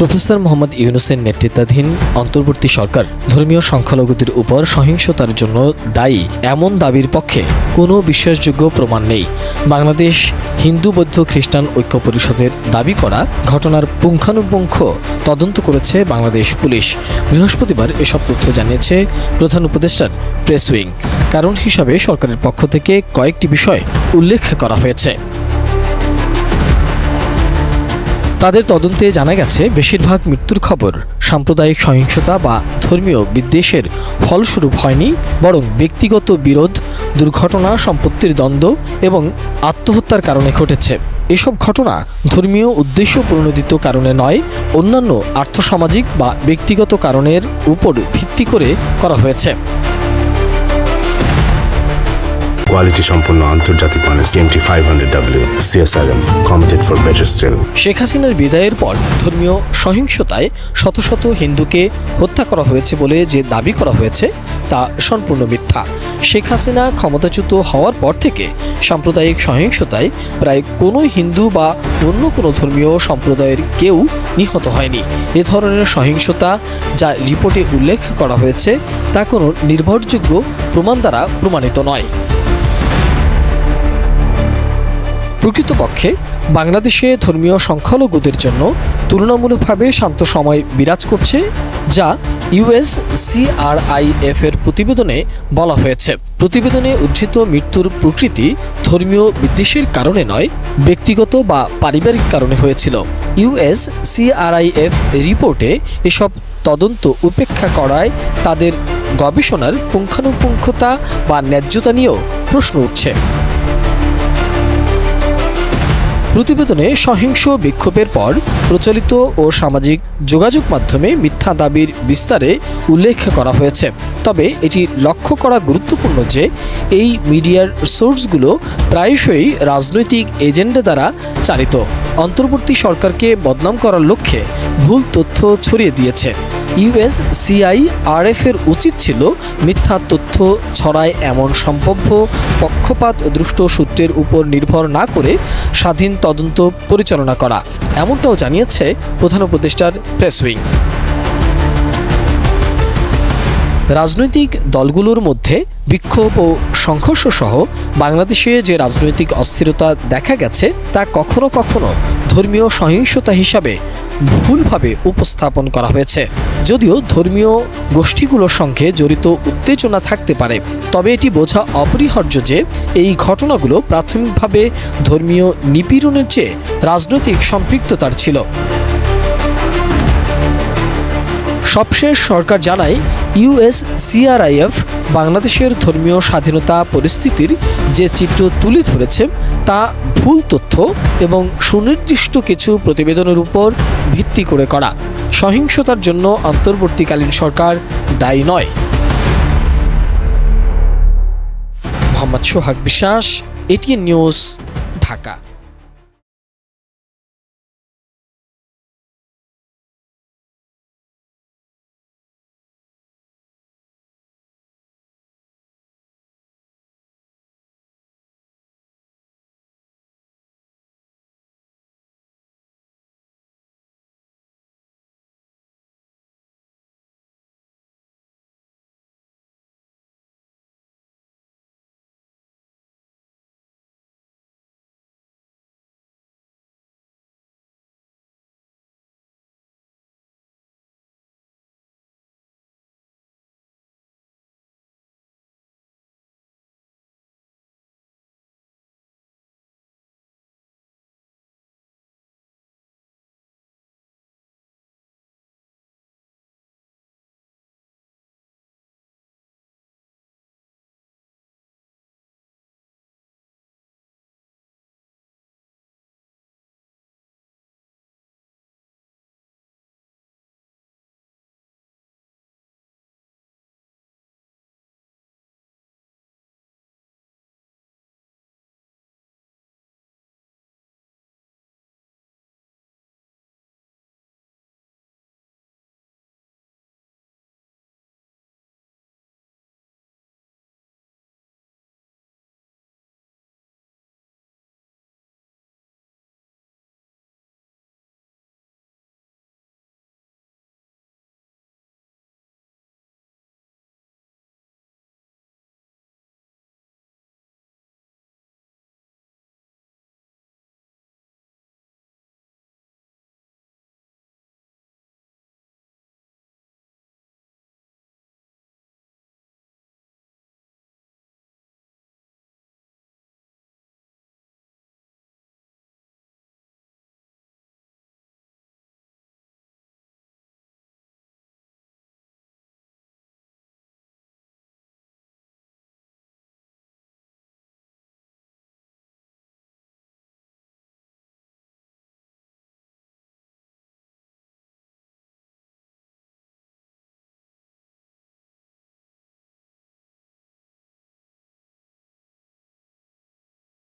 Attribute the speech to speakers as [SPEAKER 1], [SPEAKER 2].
[SPEAKER 1] Professor Mohammad ইউনুসের নেতৃত্বাধীন অন্তর্বর্তী সরকার ধর্মীয় সংখ্যালঘুদের উপর সহিংসতার জন্য দায়ী এমন দাবির পক্ষে কোনো বিশ্বাসযোগ্য প্রমাণ নেই। বাংলাদেশ হিন্দু বৌদ্ধ খ্রিস্টান ঐক্য পরিষদের দাবি করা ঘটনার পুঙ্খানুপুঙ্খ তদন্ত করেছে বাংলাদেশ পুলিশ। বৃহস্পতিবার এসব তথ্য জানিয়েছে প্রধান উপদেষ্টার প্রেস উইং। কারণ হিসাবে সরকারের পক্ষ থেকে কয়েকটি বিষয় উল্লেখ করা হয়েছে। তাদের তদন্তে জানা গেছে, বেশিরভাগ মৃত্যুর খবর সাম্প্রদায়িক সহিংসতা বা ধর্মীয় বিদ্বেষের ফলস্বরূপ হয়নি, বরং ব্যক্তিগত বিরোধ, দুর্ঘটনা, সম্পত্তির দ্বন্দ্ব এবং আত্মহত্যার কারণে ঘটেছে। এসব ঘটনা ধর্মীয় উদ্দেশ্য প্রণোদিত কারণে নয়, অন্যান্য আর্থসামাজিক বা ব্যক্তিগত কারণের উপর ভিত্তি করে করা হয়েছে।
[SPEAKER 2] কোয়ালিটি সম্পন্ন আন্তর্জাতিক মানের CMT five hundred W CSRM committed for better steel
[SPEAKER 1] Sheikh হাসিনার বিদায়ের পর ধর্মীয় সহিংসতায় শত শত হিন্দুকে হত্যা করা হয়েছে বলে যে দাবি করা হয়েছে, তা সম্পূর্ণ মিথ্যা। শেখ হাসিনা ক্ষমতাচ্যুত হওয়ার পর থেকে সাম্প্রদায়িক সহিংসতায় প্রায় কোনো হিন্দু বা অন্য কোনো ধর্মীয় সম্প্রদায়ের কেউ নিহত হয়নি। এ ধরনের সহিংসতা যা রিপোর্টে উল্লেখ করা হয়েছে, তা কোনো নির্ভরযোগ্য প্রমাণ দ্বারা প্রমাণিত নয়। প্রকৃতপক্ষে, বাংলাদেশে ধর্মীয় সংখ্যালঘুদের জন্য তুলনামূলকভাবে শান্ত সময় বিরাজ করছে, যা ইউএস সিআরআইএফ এর প্রতিবেদনে বলা হয়েছে। প্রতিবেদনে উদ্ধৃত মৃত্যুর প্রকৃতি ধর্মীয় বিদ্বেষের কারণে নয়, ব্যক্তিগত বা পারিবারিক কারণে হয়েছিল। ইউএস সিআরআইএফ রিপোর্টে এসব তদন্ত উপেক্ষা করায় তাদের গবেষণার পুঙ্খানুপুঙ্খতা বা ন্যায্যতা নিয়েও প্রশ্ন উঠছে। প্রতিবেদনে সহিংস বিক্ষোভের পর প্রচলিত ও সামাজিক যোগাযোগ মাধ্যমে মিথ্যা দাবির বিস্তারে উল্লেখ করা হয়েছে। তবে এটি লক্ষ্য করা গুরুত্বপূর্ণ যে এই মিডিয়ার সোর্সগুলো প্রায়শই রাজনৈতিক এজেন্ডা দ্বারা চালিত। অন্তর্বর্তী সরকারকে বদনাম করার লক্ষ্যে ভুল তথ্য ছড়িয়ে দিয়েছে। ইউএস সিআই আরএফ এর উচিত ছিল মিথ্যা তথ্য ছড়ায় এমন সম্ভাব্য পক্ষপাত দৃষ্ট সূত্রের উপর নির্ভর না করে স্বাধীন তদন্ত পরিচালনা করা। এমনটাও জানিয়েছে প্রধান উপদেষ্টার প্রেস উইং। রাজনৈতিক দলগুলোর মধ্যে বিক্ষোভ ও সংঘর্ষ সহ বাংলাদেশে যে রাজনৈতিক অস্থিরতা দেখা গেছে তা কখনো কখনো ধর্মীয় সহিংসতা হিসাবে ভুলভাবে উপস্থাপন করা হয়েছে। যদিও ধর্মীয় গোষ্ঠীগুলোর সঙ্গে জড়িত উত্তেজনা থাকতে পারে, তবে এটি বোঝা অপরিহার্য যে এই ঘটনাগুলো প্রাথমিকভাবে ধর্মীয় নিপীড়নের চেয়ে রাজনৈতিক সম্পৃক্ততার ছিল। সবশেষ সরকার জানায় ইউএস সিআরআইএফ বাংলাদেশের ধর্মীয় স্বাধীনতা পরিস্থিতির যে চিত্র তুলে ধরেছে, তা ভুল তথ্য এবং সুনির্দিষ্ট কিছু প্রতিবেদনের উপর ভিত্তি করে করা। সহিংসতার জন্য অন্তর্বর্তীকালীন সরকার দায়ী নয়। মোহাম্মদ সোহাগ বিশ্বাস, এটিএন নিউজ